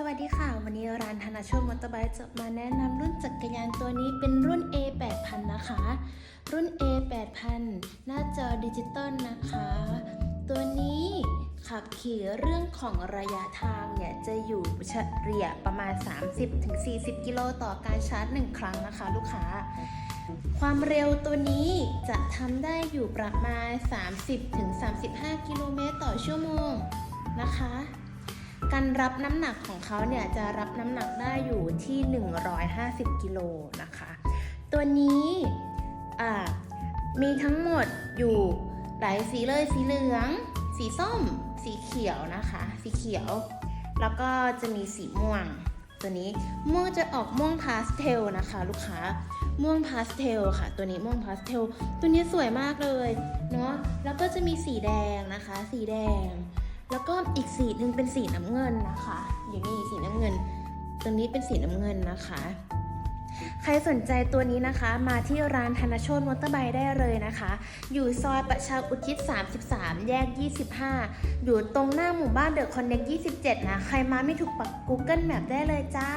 สวัสดีค่ะ วันนี้ร้านธนาโชคมอเตอร์ไบค์จะมาแนะนำรุ่นจักรยานตัวนี้เป็นรุ่น A 8000นะคะ รุ่น A 8000หน้าจอดิจิตอลนะคะ ตัวนี้ขับขี่เรื่องของระยะทางเนี่ย จะอยู่เฉลี่ยประมาณ 30-40 กิโลต่อการชาร์จ 1 ครั้งนะคะ ลูกค้า ความเร็วตัวนี้จะทำได้อยู่ประมาณ 30-35 กิโลเมตรต่อชั่วโมงนะคะ การรับน้ำหนักของเขาเนี่ยจะรับน้ำหนักได้อยู่ที่ 150 กิโลนะคะ ตัวนี้มีทั้งหมดอยู่หลายสีเลยสีเหลือง สีส้ม สีเขียวนะคะ สีเขียว แล้วก็จะมีสีม่วง ตัวนี้ม่วงจะออกม่วงพาสเทลนะคะ ลูกค้าม่วงพาสเทลค่ะ ตัวนี้ม่วงพาสเทลตัวนี้สวยมากเลยเนาะแล้วก็จะมีสีแดงนะคะ สีแดง แล้วก็อีกสีหนึ่งเป็นสีน้ำเงินนะคะ อยู่นี่สีน้ำเงิน ตรงนี้เป็นสีน้ำเงินนะคะ ใครสนใจตัวนี้นะคะ มาที่ร้านธนโชตมอเตอร์ไบได้เลยนะคะ อยู่ซอยประชาอุทิศ 33 แยก 25 อยู่ตรงหน้าหมู่บ้านเดอะคอนเน็ก27 นะ ใครมาไม่ถูกปัก Google Map ได้เลยจ้า